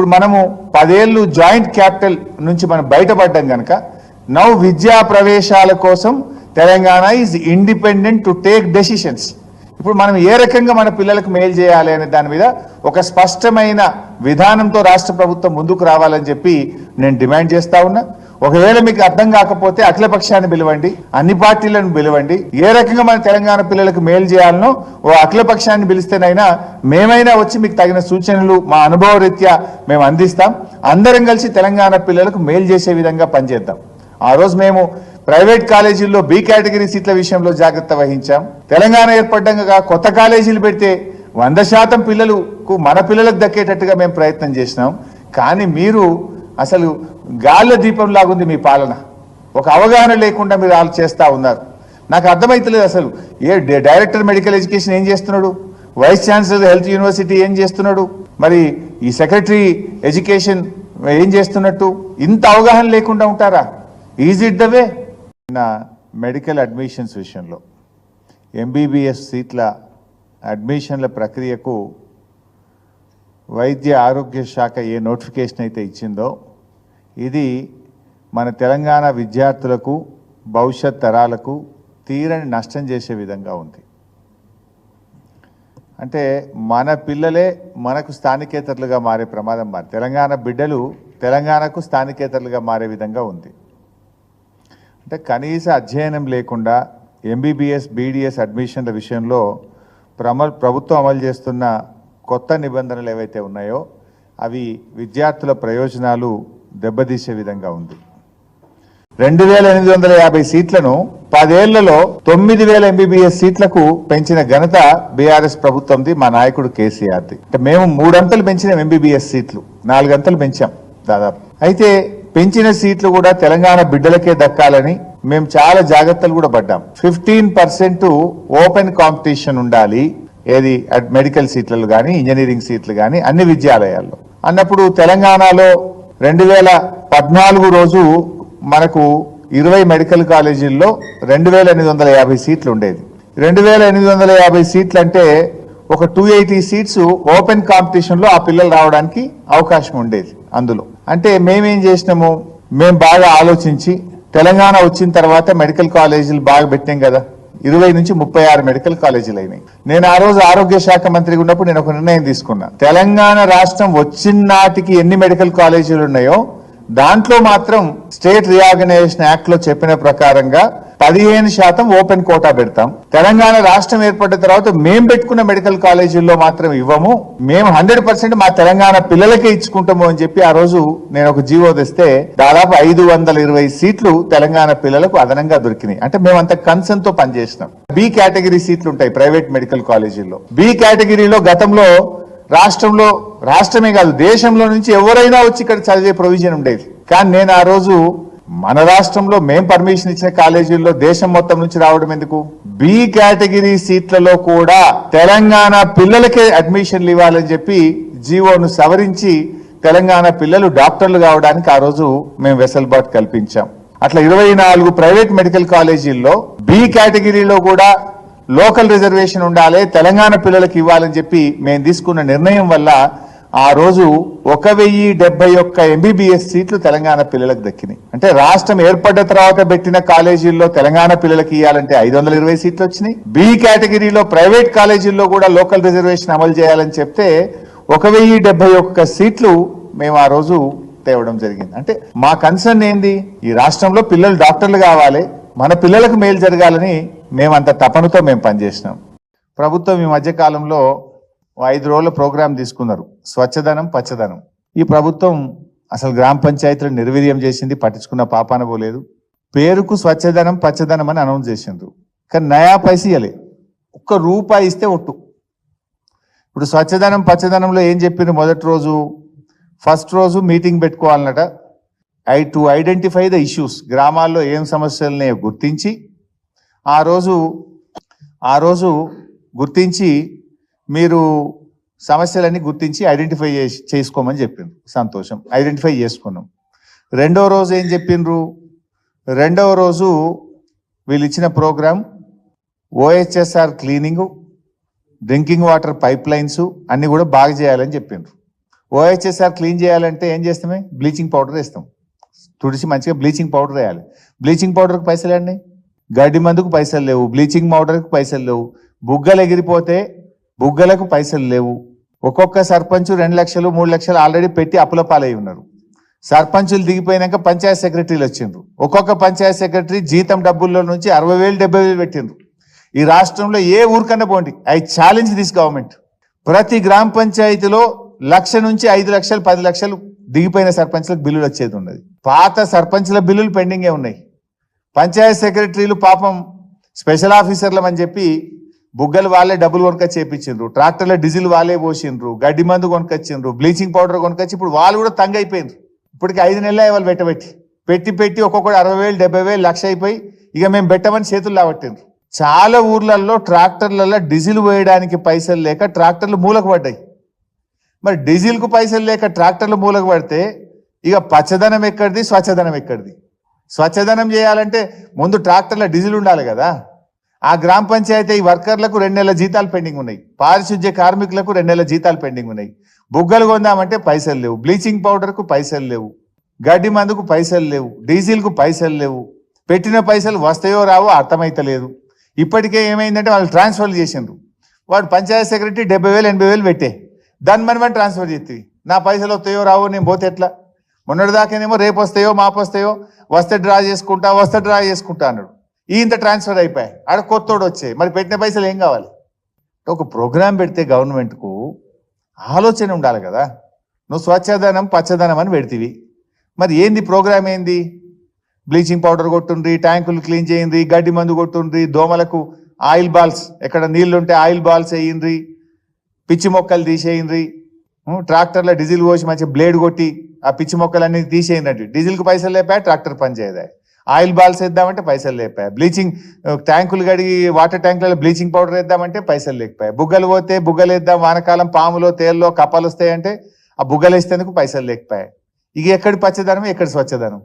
ఇప్పుడు మనము పదేళ్ళు జాయింట్ క్యాపిటల్ నుంచి మనం బయటపడ్డాం కనుక నౌ విద్యా ప్రవేశాల కోసం Telangana is independent to take decisions ఇప్పుడు మనం ఏ రకంగా మన పిల్లలకు మేలు చేయాలి అనే దాని మీద ఒక స్పష్టమైన విధానంతో రాష్ట్ర ప్రభుత్వం ముందుకు రావాలని చెప్పి నేను డిమాండ్ చేస్తా ఉన్నా. ఒకవేళ మీకు అర్థం కాకపోతే అఖిలపక్షాన్ని పిలవండి అన్ని పార్టీలను పిలవండి ఏ రకంగా మన తెలంగాణ పిల్లలకు మేలు చేయాలనో ఓ అఖిలపక్షాన్ని పిలిస్తేనైనా మేమైనా వచ్చి మీకు తగిన సూచనలు మా అనుభవ రీత్యా మేము అందిస్తాం. అందరం కలిసి తెలంగాణ పిల్లలకు మేలు చేసే విధంగా పనిచేద్దాం. ఆ రోజు మేము ప్రైవేట్ కాలేజీల్లో బి కేటగిరీ సీట్ల విషయంలో జాగ్రత్త వహించాం. తెలంగాణ ఏర్పడ్డంగా కొత్త కాలేజీలు పెడితే వంద శాతం పిల్లలకు మన పిల్లలకు దక్కేటట్టుగా మేము ప్రయత్నం చేసినాం. కానీ మీరు అసలు గాల్ల దీపం లాగుంది మీ పాలన. ఒక అవగాహన లేకుండా మీరు వాళ్ళు చేస్తూ ఉన్నారు. నాకు అర్థమైతలేదు అసలు. ఏ డైరెక్టర్ మెడికల్ ఎడ్యుకేషన్ ఏం చేస్తున్నాడు? వైస్ ఛాన్సలర్ హెల్త్ యూనివర్సిటీ ఏం చేస్తున్నాడు? మరి ఈ సెక్రటరీ ఎడ్యుకేషన్ ఏం చేస్తున్నట్టు? ఇంత అవగాహన లేకుండా ఉంటారా? Is it the way? నా మెడికల్ అడ్మిషన్స్ విషయంలో ఎంబీబీఎస్ సీట్ల అడ్మిషన్ల ప్రక్రియకు వైద్య ఆరోగ్య శాఖ ఏ నోటిఫికేషన్ అయితే ఇచ్చిందో ఇది మన తెలంగాణ విద్యార్థులకు భవిష్యత్ తరాలకు తీరని నష్టం చేసే విధంగా ఉంది. అంటే మన పిల్లలే మనకు స్థానికేతరులుగా మారే ప్రమాదం మారి తెలంగాణ బిడ్డలు తెలంగాణకు స్థానికేతరులుగా మారే విధంగా ఉంది. అంటే కనీస అధ్యయనం లేకుండా ఎంబీబీఎస్ బీడీఎస్ అడ్మిషన్ల విషయంలో ప్రమ ప్రభుత్వం అమలు చేస్తున్న కొత్త నిబంధనలు ఏవైతే ఉన్నాయో అవి విద్యార్థుల ప్రయోజనాలు దెబ్బతీసే విధంగా ఉంది. రెండు వేల ఎనిమిది వందల యాభై సీట్లను పదేళ్ళలో తొమ్మిది వేల ఎంబీబీఎస్ సీట్లకు పెంచిన ఘనత బీఆర్ఎస్ ప్రభుత్వంది మా నాయకుడు కేసీఆర్ది అంటే మేము మూడంతలు పెంచిన ఎంబీబీఎస్ సీట్లు. నాలుగంతలు పెంచాం దాదాపు. అయితే పెంచిన సీట్లు కూడా తెలంగాణ బిడ్డలకే దక్కాలని మేము చాలా జాగ్రత్తలు కూడా పడ్డాం. ఫిఫ్టీన్ పర్సెంట్ ఓపెన్ కాంపిటీషన్ ఉండాలి. ఏది? మెడికల్ సీట్లలో కానీ ఇంజనీరింగ్ సీట్లు కానీ అన్ని విద్యాలయాల్లో. అన్నప్పుడు తెలంగాణలో రెండు వేల పద్నాలుగు రోజు మనకు ఇరవై మెడికల్ కాలేజీల్లో రెండు వేల ఎనిమిది వందల యాభై సీట్లు ఉండేది. రెండు వేల ఎనిమిది వందల యాభై సీట్లు అంటే ఒక టూ ఎయిటీ సీట్స్ ఓపెన్ కాంపిటీషన్లో ఆ పిల్లలు రావడానికి అవకాశం ఉండేది అందులో. అంటే మేమేం చేసినాము? మేము బాగా ఆలోచించి తెలంగాణ వచ్చిన తర్వాత మెడికల్ కాలేజీలు బాగా పెట్టాం కదా. ఇరవై నుంచి ముప్పై ఆరు మెడికల్ కాలేజీలు అయినాయి. నేను ఆ రోజు ఆరోగ్య శాఖ మంత్రిగా ఉన్నప్పుడు నేను ఒక నిర్ణయం తీసుకున్నా. తెలంగాణ రాష్ట్రం వచ్చిన నాటికి ఎన్ని మెడికల్ కాలేజీలు ఉన్నాయో దాంట్లో మాత్రం స్టేట్ రీఆర్గనైజేషన్ యాక్ట్లో చెప్పిన ప్రకారంగా పదిహేను శాతం ఓపెన్ కోటా పెడతాం. తెలంగాణ రాష్ట్రం ఏర్పడిన తర్వాత మేము పెట్టుకున్న మెడికల్ కాలేజీల్లో మాత్రం ఇవ్వము. మేము హండ్రెడ్ పర్సెంట్ మా తెలంగాణ పిల్లలకే ఇచ్చుకుంటాము అని చెప్పి ఆ రోజు నేను ఒక జీవో తెస్తే దాదాపు ఐదు వందల ఇరవై సీట్లు తెలంగాణ పిల్లలకు అదనంగా దొరికినాయి. అంటే మేము అంత కన్సర్న్తో పనిచేసినాం. బి కేటగిరీ సీట్లు ఉంటాయి ప్రైవేట్ మెడికల్ కాలేజీల్లో. బి కేటగిరీలో గతంలో రాష్ట్రంలో రాష్ట్రమే కాదు దేశంలో నుంచి ఎవరైనా వచ్చి ఇక్కడ చదివే ప్రొవిజన్ ఉండేది. కానీ నేను ఆ రోజు మన రాష్ట్రంలో మేం పర్మిషన్ ఇచ్చిన కాలేజీల్లో దేశం మొత్తం నుంచి రావడం ఎందుకు? బి కేటగిరీ సీట్లలో కూడా తెలంగాణ పిల్లలకే అడ్మిషన్లు ఇవ్వాలని చెప్పి జీవోను సవరించి తెలంగాణ పిల్లలు డాక్టర్లు కావడానికి ఆ రోజు మేము వెసల్బాటు కల్పించాం. అట్లా ఇరవై నాలుగు ప్రైవేట్ మెడికల్ కాలేజీల్లో బి కేటగిరీలో కూడా లోకల్ రిజర్వేషన్ ఉండాలి తెలంగాణ పిల్లలకి ఇవ్వాలని చెప్పి మేము తీసుకున్న నిర్ణయం వల్ల ఆ రోజు ఒక వెయ్యి డెబ్బై ఒక్క ఎంబీబీఎస్ సీట్లు తెలంగాణ పిల్లలకు దక్కినాయి. అంటే రాష్ట్రం ఏర్పడ్డ తర్వాత పెట్టిన కాలేజీల్లో తెలంగాణ పిల్లలకి ఇవ్వాలంటే ఐదు వందల ఇరవై సీట్లు వచ్చినాయి. బి కేటగిరీలో ప్రైవేట్ కాలేజీల్లో కూడా లోకల్ రిజర్వేషన్ అమలు చేయాలని చెప్తే ఒక వెయ్యి డెబ్బై ఒక్క సీట్లు మేము ఆ రోజు తేవడం జరిగింది. అంటే మా కన్సర్న్ ఏంది? ఈ రాష్ట్రంలో పిల్లలు డాక్టర్లు కావాలి మన పిల్లలకు మేలు జరగాలని మేమంత తపనతో మేము పనిచేసినాం. ప్రభుత్వం ఈ మధ్య కాలంలో ఐదు రోజుల ప్రోగ్రాం తీసుకున్నారు. స్వచ్ఛదనం పచ్చదనం ఈ ప్రభుత్వం అసలు గ్రామ పంచాయతీలు నిర్వీర్యం చేసింది పట్టించుకున్న పాపాన పోలేదు. పేరుకు స్వచ్ఛదనం పచ్చదనం అని అనౌన్స్ చేసిండ్రు. కానీ నయా పైస ఇవ్వలే ఒక్క రూపాయి ఇస్తే ఒట్టు. ఇప్పుడు స్వచ్ఛదనం పచ్చదనంలో ఏం చెప్పిండ్రు? మొదటి రోజు ఫస్ట్ రోజు meeting పెట్టుకోవాలన్నట. I to identify the issues. గ్రామాల్లో ఏం సమస్యలని గుర్తించి ఆ రోజు ఆ రోజు గుర్తించి మీరు సమస్యలన్నీ గుర్తించి ఐడెంటిఫై చేసి చేసుకోమని చెప్పిండ్రు. సంతోషం. ఐడెంటిఫై చేసుకున్నాం. రెండో రోజు ఏం చెప్పిండ్రు? రెండవ రోజు వీళ్ళు ఇచ్చిన program OHSR cleaning drinking water pipe lines అన్ని కూడా బాగా చేయాలని చెప్పిండ్రు. ఓహెచ్ఎస్ఆర్ క్లీన్ చేయాలంటే ఏం చేస్తామే? బ్లీచింగ్ పౌడర్ వేస్తాం. తుడిచి మంచిగా బ్లీచింగ్ పౌడర్ వేయాలి. బ్లీచింగ్ పౌడర్కి పైసలు అండి గడ్డి మందుకు పైసలు లేవు. బ్లీచింగ్ పౌడర్కి పైసలు లేవు. బుగ్గలు ఎగిరిపోతే బుగ్గలకు పైసలు లేవు. ఒక్కొక్క సర్పంచ్ రెండు లక్షలు మూడు లక్షలు ఆల్రెడీ పెట్టి అప్పుల పాలై ఉన్నారు. సర్పంచులు దిగిపోయినాక పంచాయత్ సెక్రటరీలు వచ్చిండ్రు. ఒక్కొక్క పంచాయత్ సెక్రటరీ జీతం డబ్బుల్లో నుంచి అరవై వేలు డెబ్బై వేలు పెట్టిండ్రు. ఈ రాష్ట్రంలో ఏ ఊరికన్నా పోండి. I challenge this government. ప్రతి గ్రామ పంచాయతీలో లక్ష నుంచి ఐదు లక్షలు పది లక్షలు దిగిపోయిన సర్పంచ్లకు బిల్లులు వచ్చేది ఉన్నది పాత సర్పంచ్ల బిల్లులు పెండింగే ఉన్నాయి. పంచాయత్ సెక్రటరీలు పాపం స్పెషల్ ఆఫీసర్లం అని చెప్పి బుగ్గలు వాళ్ళే డబ్బులు కొనుకొచ్చి చేపించిండ్రు ట్రాక్టర్ల డీజిల్ వాళ్ళే పోసిండ్రు. గడ్డి మందు కొనుకొచ్చిండ్రు బ్లీచింగ్ పౌడర్ కొనుకొచ్చి ఇప్పుడు వాళ్ళు కూడా తంగ ఇప్పటికి ఐదు నెలలే వాళ్ళు పెట్టబెట్టి. పెట్టి పెట్టి ఒక్కొక్కటి అరవై వేలు డెబ్బై వేలు లక్ష అయిపోయి ఇక మేము పెట్టమని చేతులు లాబట్టిండ్రు చాలా ఊర్లలో ట్రాక్టర్లలో డీజిల్ వేయడానికి పైసలు లేక ట్రాక్టర్లు మూలకు పడ్డాయి. మరి డీజిల్కు పైసలు లేక ట్రాక్టర్లు మూలకు పడితే ఇక పచ్చదనం ఎక్కడిది? స్వచ్ఛదనం ఎక్కడిది? స్వచ్ఛదనం చేయాలంటే ముందు ట్రాక్టర్ల డీజిల్ ఉండాలి కదా. ఆ గ్రామ పంచాయతీ ఈ వర్కర్లకు రెండు నెలల జీతాలు పెండింగ్ ఉన్నాయి. పారిశుద్ధ్య కార్మికులకు రెండు నెలల జీతాలు పెండింగ్ ఉన్నాయి. బుగ్గలు కొందామంటే పైసలు లేవు. బ్లీచింగ్ పౌడర్కు పైసలు లేవు. గడ్డి మందుకు పైసలు లేవు. డీజిల్కు పైసలు లేవు. పెట్టిన పైసలు వస్తాయో రావో అర్థమైతలేదు. ఇప్పటికే ఏమైందంటే వాళ్ళు ట్రాన్స్ఫర్ చేసిండ్రు. వాడు పంచాయత్ సెక్రటరీ డెబ్బై వేలు ఎనభై వేలు పెట్టే. దాన్ని మనం మనం ట్రాన్స్ఫర్ చేస్తుంది నా పైసలు వస్తాయో రావు నేను పోతే ఎట్లా? మొన్నటిదాకానేమో రేపు వస్తాయో మాపు వస్తాయో వస్తే డ్రా చేసుకుంటా వస్తే డ్రా చేసుకుంటా అన్నాడు. ఈ ఇంత ట్రాన్స్ఫర్ అయిపోయాయి. ఆడ కొత్తోడు వచ్చాయి. మరి పెట్టిన పైసలు ఏం కావాలి? ఒక ప్రోగ్రాం పెడితే గవర్నమెంట్కు ఆలోచన ఉండాలి కదా. నువ్వు స్వచ్ఛదనం పచ్చదనం అని పెడితివి. మరి ఏంది ప్రోగ్రామ్ ఏంది? బ్లీచింగ్ పౌడర్ కొట్టుండ్రి ట్యాంకులు క్లీన్ చేయండి గడ్డి మందు కొట్టుండ్రి దోమలకు ఆయిల్ బాల్స్ ఎక్కడ నీళ్ళుంటే ఆయిల్ బాల్స్ వేయండి పిచ్చి మొక్కలు తీసేయండి. ట్రాక్టర్లో డీజిల్ పోసి మంచి బ్లేడ్ కొట్టి ఆ పిచ్చి మొక్కలన్నీ తీసేయండి. డీజిల్కి పైసలు లేపాయి ట్రాక్టర్ పనిచేయదా ఆయిల్ బాల్స్ వేద్దామంటే పైసలు లేపాయి బ్లీచింగ్ ట్యాంకులు కడిగి వాటర్ ట్యాంకులలో బ్లీచింగ్ పౌడర్ వేద్దామంటే పైసలు లేకపోయాయి బుగ్గలు పోతే బుగ్గలు వేద్దాం వానకాలం పాములో తేల్లో కప్పలు వస్తాయంటే ఆ బుగ్గలు వేసేందుకు పైసలు లేకపోయాయి ఇక ఎక్కడ పచ్చదనం ఎక్కడ స్వచ్ఛదనం?